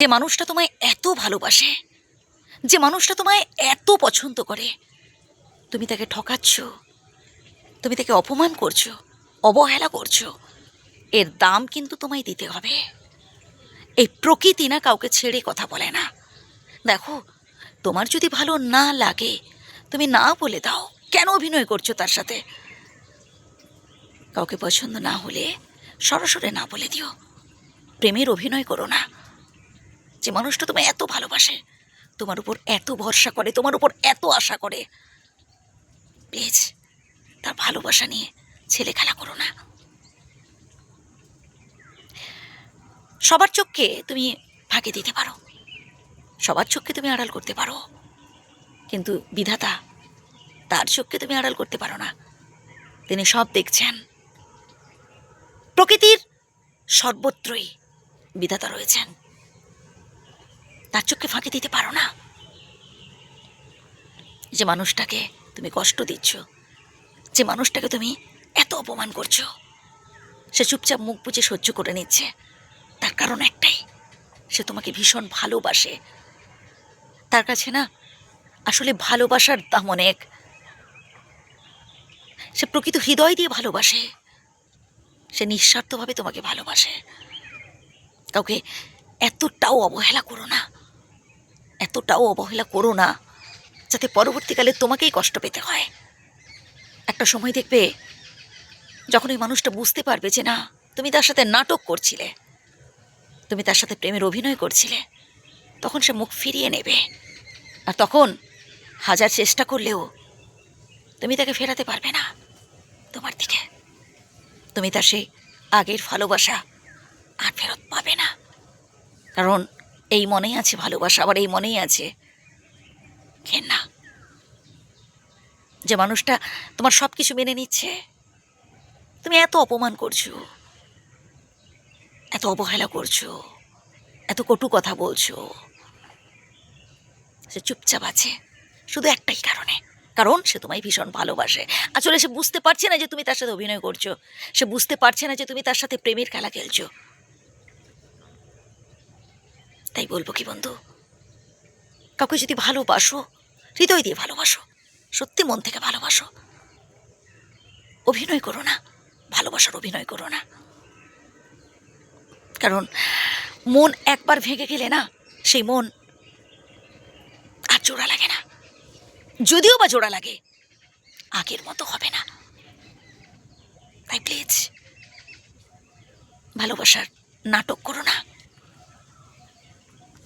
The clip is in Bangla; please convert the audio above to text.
যে মানুষটা তোমায় এত ভালোবাসে, যে মানুষটা তোমায় এত পছন্দ করে, তুমি তাকে ঠকাচ্ছ, তুমি তাকে অপমান করছ, অবহেলা করছ, এর দাম কিন্তু তোমায় দিতে হবে। এই প্রকৃতি না কাউকে ছেড়ে কথা বলে না। দেখো, তোমার যদি ভালো না লাগে, তুমি না বলে দাও, কেন অভিনয় করছ তার সাথে? কাউকে পছন্দ না হলে সরাসরি না বলে দিও। প্রেমের অভিনয় করো না। যে মানুষটা তোমায় এত ভালোবাসে, তোমার উপর এত ভরসা করে, তোমার উপর এত আশা করে। প্লিজ, তার ভালোবাসা নিয়ে ছেলে খেলা করো না। সবার চোখকে তুমি ফাঁকি দিতে পারো। সবার চোখকে তুমি আড়াল করতে পারো। কিন্তু বিধাতা, তার চোখকে তুমি আড়াল করতে পারো না। তিনি সব দেখছেন। প্রকৃতির সর্বত্রই বিধাতা রয়েছেন। তার চোখকে ফাঁকি দিতে পারো না। যে মানুষটাকে তুমি কষ্ট দিচ্ছ, যে মানুষটাকে তুমি এত অপমান করছ, সে চুপচাপ মুখ বুঝে সহ্য করে নিচ্ছে, তার কারণ একটাই, সে তোমাকে ভীষণ ভালোবাসে। তার কাছে না, আসলে ভালোবাসার দাম অনেক। সে প্রকৃত হৃদয় দিয়ে ভালোবাসে। সে নিঃস্বার্থভাবে তোমাকে ভালোবাসে। কাউকে এতটাও অবহেলা করো না। এতটাও অবহেলা করো না, যাতে পরবর্তীকালে তোমাকেই কষ্ট পেতে হয়। একটা সময় দেখবে, যখন ওই মানুষটা বুঝতে পারবে যে না, তুমি তার সাথে নাটক করছিলে, তুমি তার সাথে প্রেমের অভিনয় করছিলে, তখন সে মুখ ফিরিয়ে নেবে। আর তখন হাজার চেষ্টা করলেও তুমি তাকে ফেরাতে পারবে না তোমার দিকে। তুমি তার সেই আগের ভালোবাসা আর ফেরত পাবে না। কারণ এই মনেই আছে ভালোবাসা, আবার এই মনেই আছে ঘেন্না। যে মানুষটা তোমার সব কিছু মেনে নিচ্ছে। তুমি এত অপমান করছ, এত অবহেলা করছ, এত কটু কথা বলছো। সে চুপচাপ আছে, শুধু একটাই কারণে। কারণ সে তোমায় ভীষণ ভালোবাসে। আসলে সে বুঝতে পারছে না যে তুমি তার সাথে অভিনয় করছ। সে বুঝতে পারছে না যে তুমি তার সাথে প্রেমের খেলা খেলছো। তাই বলব কি বন্ধু? কাউকে যদি ভালোবাসো, হৃদয় দিয়ে ভালোবাসো, সত্যি মন থেকে ভালোবাসো, অভিনয় করো না, ভালোবাসার অভিনয় করো না। কারণ মন একবার ভেঙে গেলে না, সেই মন আর জোড়া লাগে না। যদিও বা জোড়া লাগে, আগের মতো হবে না। তাই প্লিজ ভালোবাসার নাটক করো না।